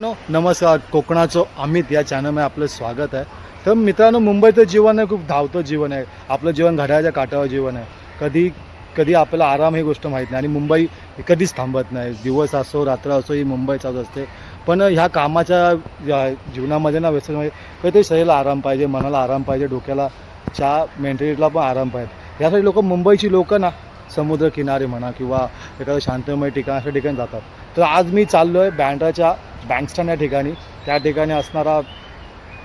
No नमस्कार. कोकणाचं अमित या चॅनलमध्ये आपलं स्वागत आहे. तर मित्रांनो मुंबईचं जीवन आहे खूप धावतं जीवन आहे. आपलं जीवन घड्याळाच्या काठावर जीवन आहे. कधी कधी आपल्याला आराम ही गोष्ट माहीत नाही आणि मुंबई कधीच थांबत नाही. दिवस असो रात्र असो ही मुंबई चालू असते. पण ह्या कामाच्या जीवनामध्ये ना व्यसनामध्ये काहीतरी शरीराला आराम पाहिजे मनाला आराम पाहिजे डोक्याला च्या मेंटॅलिटीला पण आराम पाहिजे. यासाठी लोक मुंबईची लोक ना समुद्र किनारे म्हणा किंवा एखादं शांतमय ठिकाण अशा ठिकाणी जातात. तर आज मी चाललो आहे बँड्राच्या बँकस्टँड या ठिकाणी. त्या ठिकाणी असणारा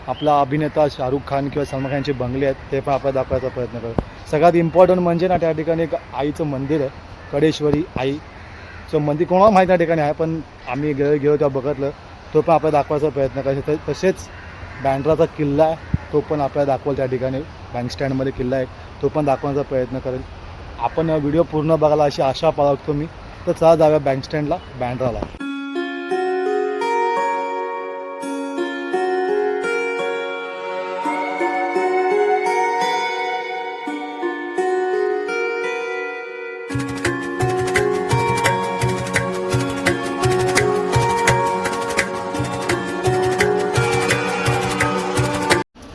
आपला अभिनेता शाहरुख खान किंवा सलमान खानचे बंगले आहेत ते पण आपल्याला दाखवायचा प्रयत्न करतो सगळ्यात इम्पॉर्टंट म्हणजे ना त्या ठिकाणी एक आईचं मंदिर आहे कडेश्वरी आई. सो मंदिर कोणाला माहीत त्या ठिकाणी आहे पण आम्ही गेलो गेलो तेव्हा बघितलं. तो पण आपल्याला दाखवायचा प्रयत्न करायचा तर तसेच बँड्राचा किल्ला आहे तो पण आपल्याला दाखवाल त्या ठिकाणी. बँक स्टँडमध्ये किल्ला आहे तो पण दाखवण्याचा प्रयत्न करेल. आपण व्हिडिओ पूर्ण बघायला अशी आशा पाळतो मी. तर चला जाऊया बँक स्टँडला बँड्राला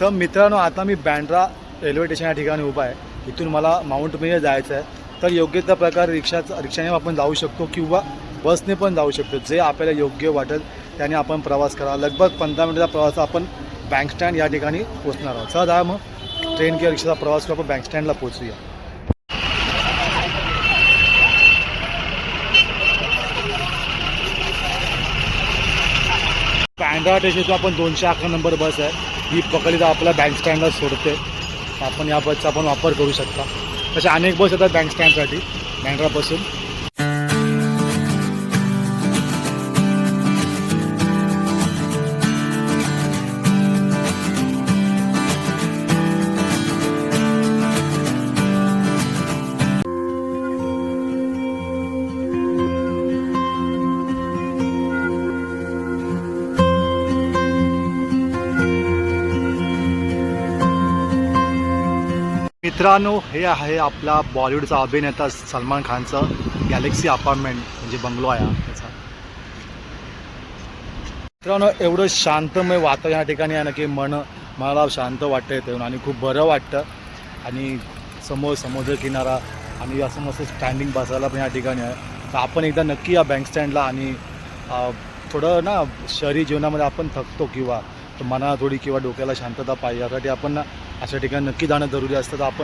तर मित्रांनो आता मी बँड्रा रेल्वे स्टेशन या ठिकाणी उभा आहे. इथून मला माउंट मेयर जायचं आहे. तर योग्य त्या प्रकारे रिक्षाचा रिक्षाने आपण जाऊ शकतो किंवा बसने पण जाऊ शकतो. जे आपल्याला योग्य वाटेल त्याने आपण प्रवास करा. लगभग पंधरा मिनिटाचा प्रवास आपण बँक स्टँड या ठिकाणी पोहोचणार आहोत. चला जा मग ट्रेन किंवा रिक्षाचा प्रवास करून आपण बँक स्टँडला पोहोचूया. पॅन्ड्रा स्टेशनचा आपण दोनशे अकरा नंबर बस आहे. ही पकडली तर आपल्या बँक स्टँडला सोडते. आपण या बसचा आपण वापर करू शकता. तसे अनेक बस येतात बँक स्टँडसाठी बँड्रापासून मित्रांनो हे आहे आपला बॉलिवूडचा अभिनेता सलमान खानचं गॅलेक्सी अपार्टमेंट म्हणजे बंगलो आहे हा त्याचा. मित्रांनो एवढं शांतमय वातावरण या ठिकाणी आहे ना की मन मला शांत वाटतं येतं आणि खूप बरं वाटतं. आणि समोर समुद्र किनारा आणि असं मस्त स्टँडिंग बसायला पण या ठिकाणी आहे. तर आपण एकदा नक्की या बँक स्टँडला आणि थोडं ना शहरी जीवनामध्ये आपण थकतो किंवा मनाला थोडी किंवा डोक्याला शांतता पाहिजे. यासाठी आपण ना अशा ठिकाणी नक्की जाणं जरुरी असतं. तर आपण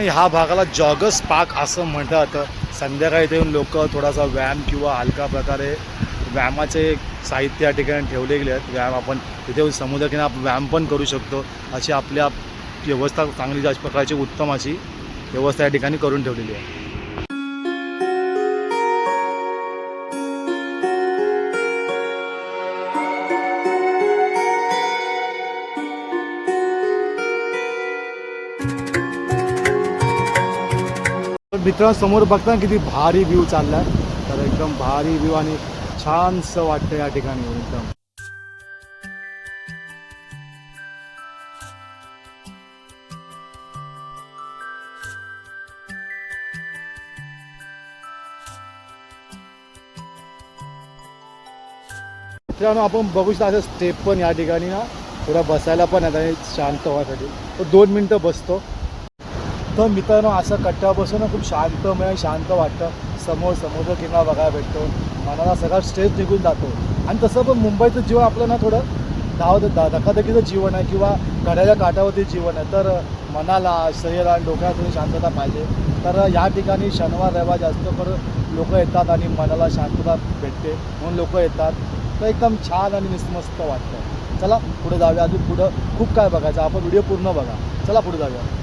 ह्या भागाला जॉगर्स पार्क असं म्हणतात. संध्याकाळी इथे येऊन लोक थोडासा व्यायाम किंवा हलका प्रकारे व्यायामाचे साहित्य या ठिकाणी ठेवले गेले आहेत. व्यायाम आपण तिथे येऊन समुद्रकिनारी व्यायाम पण करू शकतो. अशी आपल्या व्यवस्था चांगली अशा प्रकारची उत्तम अशी व्यवस्था या ठिकाणी करून ठेवलेली आहे. तर मित्रांनो समोर बघता किती भारी व्ह्यू आहे तर एकदम भारी व्ह्यू आणि छानसं वाटतं या ठिकाणी एकदम मित्रांनो आपण बघू शकता असं स्टेप पण या ठिकाणी ना थोडा बसायला पण येतात आणि शांत व्हायसाठी तो दोन मिनटं बसतो. तर मित्रांनो असं कट्ट्यावर बसून ना खूप शांतमय शांत वाटतं. समोर समोर किंवा बघायला भेटतो. मनाला सगळा स्ट्रेस निघून जातो. आणि तसं पण मुंबईचं जीवन आपलं ना थोडं धाव ध धकाधकीचं जीवन आहे किंवा घड्याच्या काठावरती जीवन आहे. तर मनाला शरीराला आणि डोक्याला थोडी शांतता पाहिजे. तर या ठिकाणी शनिवार रविवार जास्त करून लोक येतात आणि मनाला शांतता भेटते. म्हणून लोक येतात. तर एकदम छान आणि निस्मस्त वाटतं. चला पुढे जाऊया. अजून पुढं खूप काय बघायचं. आपण व्हिडिओ पूर्ण बघा. चला पुढे जाऊया.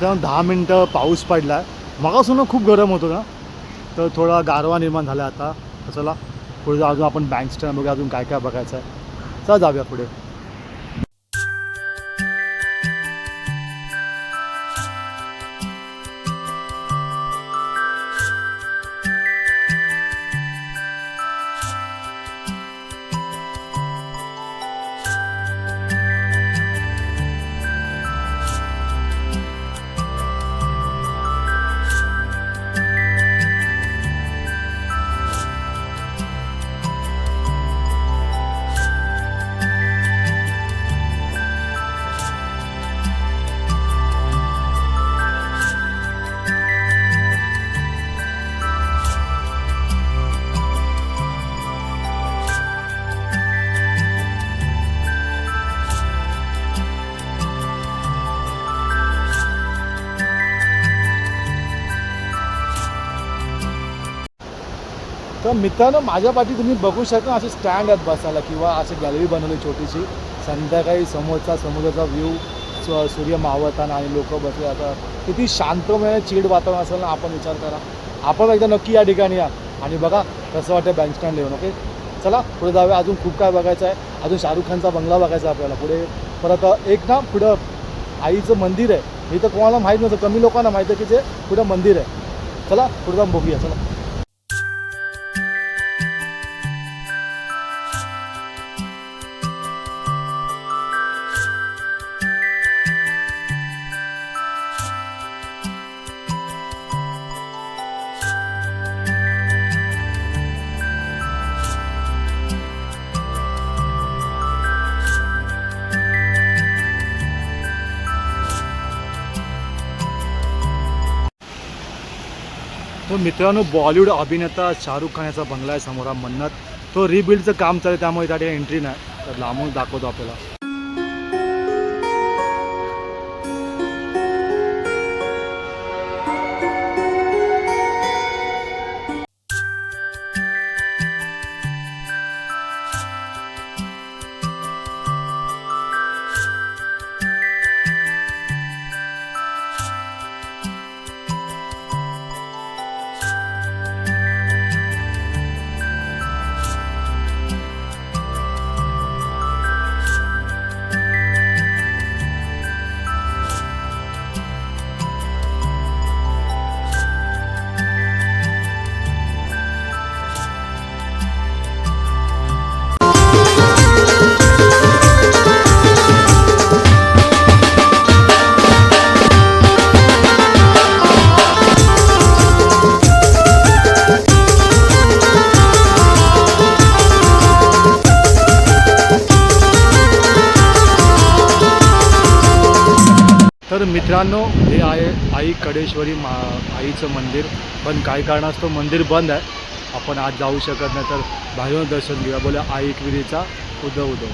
मित्रांनो दहा मिनटं पाऊस पडला. आहे मगासून खूप गरम होतो ना. तर थोडा गारवा निर्माण झाला आता. चला पुढे अजून आपण बँक स्टँड बघूया अजून काय काय बघायचं आहे. चला जाऊया पुढे. तर मित्रांनो माझ्या पाठी तुम्ही बघू शकता असे स्टँड आहेत बसायला किंवा अशी गॅलरी बनवली छोटीशी. संध्याकाळी समोरचा समुद्राचा व्ह्यू सूर्य मावळताना आणि लोक बसले जातात किती शांतमय चिड वातावरण असेल ना आपण विचार करा. आपण एकदा नक्की या ठिकाणी या. आणि बघा कसं वाटतं बँक स्टँड येऊन ओके चला पुढे जाऊया. अजून खूप काय बघायचं आहे. अजून शाहरुख खानचा बंगला बघायचा आहे आपल्याला पुढे. परत एक ना पुढं आईचं मंदिर आहे. हे तर कोणाला माहीत नव्हतं. कमी लोकांना माहीत आहे की ते पुढं मंदिर आहे. चला पुढे जाऊन बघूया. चला. तर मित्रांनो बॉलिवूड अभिनेता शाहरुख खान याचा बंगला आहे समोर हा मन्नत. तो रिबिल्डचं काम चालेल त्यामुळे त्या ठिकाणी एंट्री नाही. तर लांबून दाखवतो आपल्याला. तर मित्रांनो हे आहे आई कडेश्वरी मा आईचं मंदिर. पण काही कारणास्तव मंदिर बंद आहे. आपण आज जाऊ शकत नाही तर बाहेरून दर्शन घेऊया. बोला आई एकविरीचा उदव उदव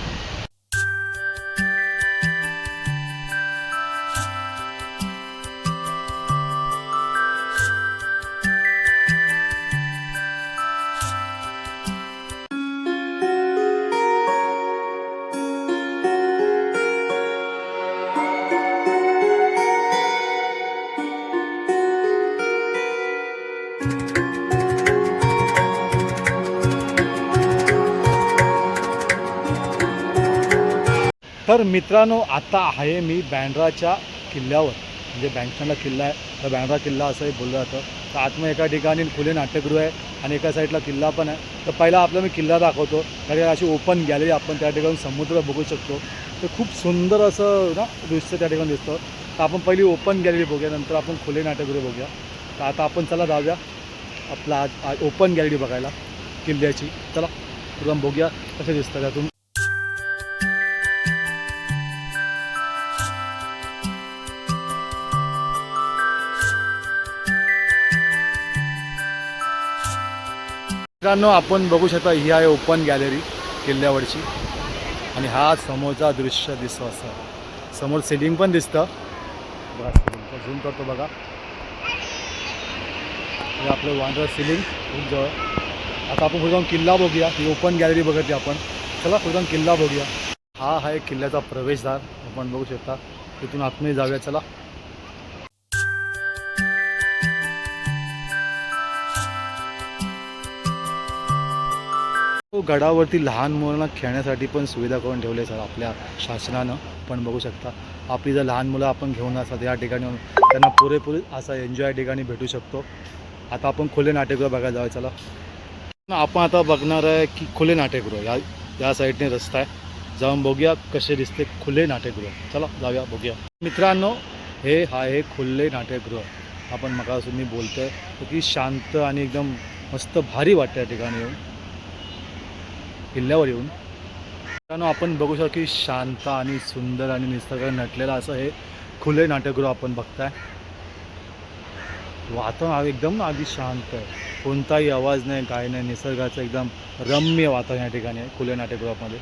तर मित्रांनो आता आहे मी बँड्राच्या किल्ल्यावर. म्हणजे बँकस्टँडला किल्ला आहे. तर बँड्रा किल्ला असंही बोललं जातं. तर आतमध्ये एका ठिकाणी खुले नाट्यगृह आहे आणि एका साईडला किल्ला पण आहे. तर पहिला आपला मी किल्ला दाखवतो. कारण अशी ओपन गॅलरी आपण त्या ठिकाणी समुद्र बघू शकतो. तर खूप सुंदर असं ना दृश्य त्या ठिकाणी दिसतं. तर आपण पहिली ओपन गॅलरी बघूया. नंतर आपण खुले नाट्यगृह बघूया. तर आता आपण चला जाऊया आपला आज ओपन गॅलरी बघायला. किल्ल्याची. चला तुला बघूया कसे दिसतं त्यातून मित्रांनो आपण बघू शकता ही आहे ओपन गॅलरी किल्ल्यावरची. आणि हा समोरचा दृश्य दिसतो असं. समोर सिलिंग पण दिसतं. बघा झूम करतो बघा. हे आपलं वांद्रा सिलिंग खूप जवळ. आता आपण पुढे जाऊन किल्ला बघूया. ही ओपन गॅलरी बघितली आपण. चला पुढे जाऊन किल्ला बघूया. हा आहे किल्ल्याचा प्रवेशद्वार. आपण बघू शकता तिथून आतमध्ये जाऊया. चला. हो, गडावरती लहान मुलांना खेळण्यासाठी पण सुविधा करून ठेवली आहे सर आपल्या शासनानं. पण बघू शकता आपली जर लहान मुलं आपण घेऊन असतात या ठिकाणी येऊन त्यांना पुरेपूर असा एन्जॉय या ठिकाणी भेटू शकतो. आता आपण खुले नाट्यगृह बघायला जाऊया चला. आपण आता बघणार आहे की खुले नाट्यगृह या या साईडने रस्ता आहे. जाऊन बघूया कसे दिसते खुले नाट्यगृह. चला जाऊया बघूया. मित्रांनो हे हा आहे खुले नाट्यगृह. आपण मगापासून मी बोलतो आहे की शांत आणि एकदम मस्त भारी वाटतं या ठिकाणी येऊन. किल्ल्यावर येऊन. मित्रांनो आपण बघू शकतो की शांत आणि सुंदर आणि निसर्गाने नटलेलं असं हे खुले नाट्यगृह आपण बघताय. वातावरण एकदम आधी शांत आहे. कोणताही आवाज नाही काय नाही. निसर्गाचं एकदम रम्य वातावरण या ठिकाणी आहे खुल्या नाट्यगृहामध्ये.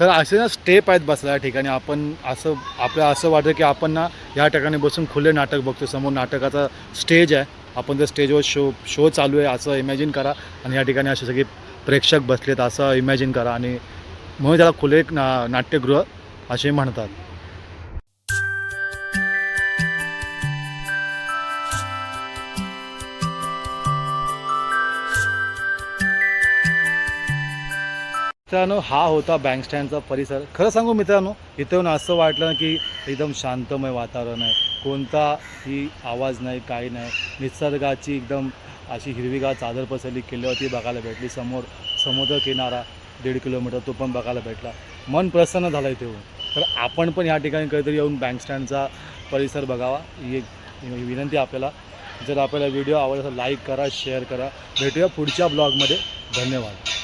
तर असे ना स्टेप आहेत बसल्या या ठिकाणी. आपण असं आपल्याला असं वाटतं की आपण ना या ठिकाणी बसून खुले नाटक बघतो समोर नाटकाचा स्टेज आहे. आपण जर स्टेजवर शो शो चालू आहे असं इमॅजिन करा आणि या ठिकाणी असे सगळे प्रेक्षक बसलेत असं इमॅजिन करा आणि म्हणून त्याला खुले ना नाट्यगृह असे म्हणतात. मित्रांनो हा होता बँक स्टँडचा परिसर. खरं सांगू मित्रांनो इथं येऊन असं वाटलं की एकदम शांतमय वातावरण आहे. कोणताही आवाज नाही काही नाही. निसर्गाची एकदम अशी हिरवीगार चादर पसरली किल्ल्यावरती बघायला भेटली. समोर समुद्र किनारा दीड किलोमीटर तो पण बघायला भेटला. मन प्रसन्न झालं इथे येऊन तर आपण पण ह्या ठिकाणी कधीतरी येऊन बँक स्टँडचा परिसर बघावा. ही एक विनंती आपल्याला. जर आपल्याला व्हिडिओ आवडला तर लाईक करा शेअर करा. भेटूया पुढच्या ब्लॉगमध्ये धन्यवाद.